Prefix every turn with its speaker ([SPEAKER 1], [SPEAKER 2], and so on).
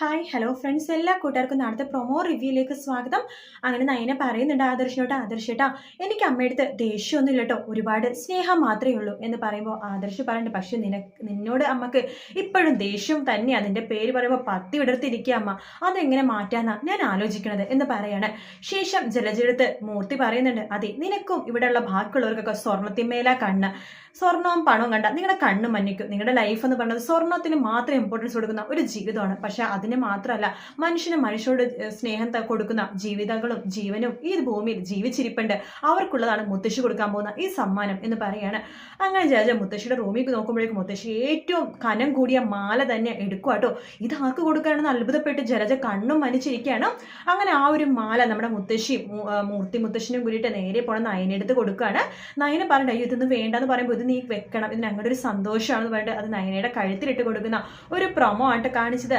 [SPEAKER 1] Hi hello friends എല്ലാ കൂട്ടുകാർക്കും നാളത്തെ പ്രൊമോ റിവ്യൂയിലേക്ക് സ്വാഗതം. അങ്ങനെ നയനെ പറയുന്നുണ്ട് ആദർശനോട്ട് ആദർശേട്ടാ എനിക്ക് അമ്മയടുത്ത് ദേഷ്യമൊന്നും ഇല്ല കേട്ടോ ഒരുപാട് സ്നേഹം മാത്രമേ ഉള്ളൂ. എന്ന് പറയുമ്പോൾ ആദർശ് പറയുന്നുണ്ട് പക്ഷെ നിനക്ക് നിന്നോട് അമ്മയ്ക്ക് ഇപ്പോഴും ദേഷ്യം തന്നെ അതിന്റെ പേര് പറയുമ്പോൾ പത്തി വിടർത്തിരിക്കുക അമ്മ. അതെങ്ങനെ മാറ്റാന്നാ ഞാൻ ആലോചിക്കണത്? എന്ന് പറയാണ്. ശേഷം ജലജടുത്ത് മൂർത്തി പറയുന്നുണ്ട് അതെ നിനക്കും ഇവിടെയുള്ള ബാക്കിയുള്ളവർക്കൊക്കെ സ്വർണത്തിന്മേലാ കണ്ണ്. സ്വർണവും പണവും കണ്ട നിങ്ങളുടെ കണ്ണ് മന്നിക്കും നിങ്ങളുടെ ലൈഫ് എന്ന് പറയുന്നത് സ്വർണത്തിന് മാത്രം ഇമ്പോർട്ടൻസ് കൊടുക്കുന്ന ഒരു ജീവിതമാണ്. പക്ഷെ അതിന് മാത്രമല്ല മനുഷ്യന് മനുഷ്യരോട് സ്നേഹം കൊടുക്കുന്ന ജീവിതങ്ങളും ജീവനും ഈ ഭൂമിയിൽ ജീവിച്ചിരിപ്പുണ്ട്. അവർക്കുള്ളതാണ് മുത്തശ്ശി കൊടുക്കാൻ പോകുന്ന ഈ സമ്മാനം എന്ന് പറയാണ്. അങ്ങനെ ജാജ മുത്തശ്ശിയുടെ റൂമിൽ നോക്കുമ്പോഴേക്കും മുത്തശ്ശി ഏറ്റവും കനം കൂടിയ മാല തന്നെ എടുക്കുക കേട്ടോ ഇത് ആർക്ക് കൊടുക്കാണെന്ന് അത്ഭുതപ്പെട്ട് ജലജ കണ്ണും മനിച്ചിരിക്കുകയാണ് അങ്ങനെ ആ ഒരു മാല നമ്മുടെ മുത്തശ്ശി മൂർത്തി മുത്തശ്ശിനും കൂടിയിട്ട് നേരെ പോണ നയനെടുത്ത് കൊടുക്കുകയാണ് നയനെ പറഞ്ഞിട്ട് അയ്യോ ഇതൊന്നും വേണ്ടെന്ന് പറയുമ്പോൾ ഇത് നീ വെക്കണം. ഇതിന് ഞങ്ങളുടെ ഒരു സന്തോഷമാണെന്ന് പറഞ്ഞിട്ട് അത് നയനയുടെ കഴുത്തിലിട്ട് കൊടുക്കുന്ന ഒരു പ്രൊമോ ആയിട്ട് കാണിച്ചത്.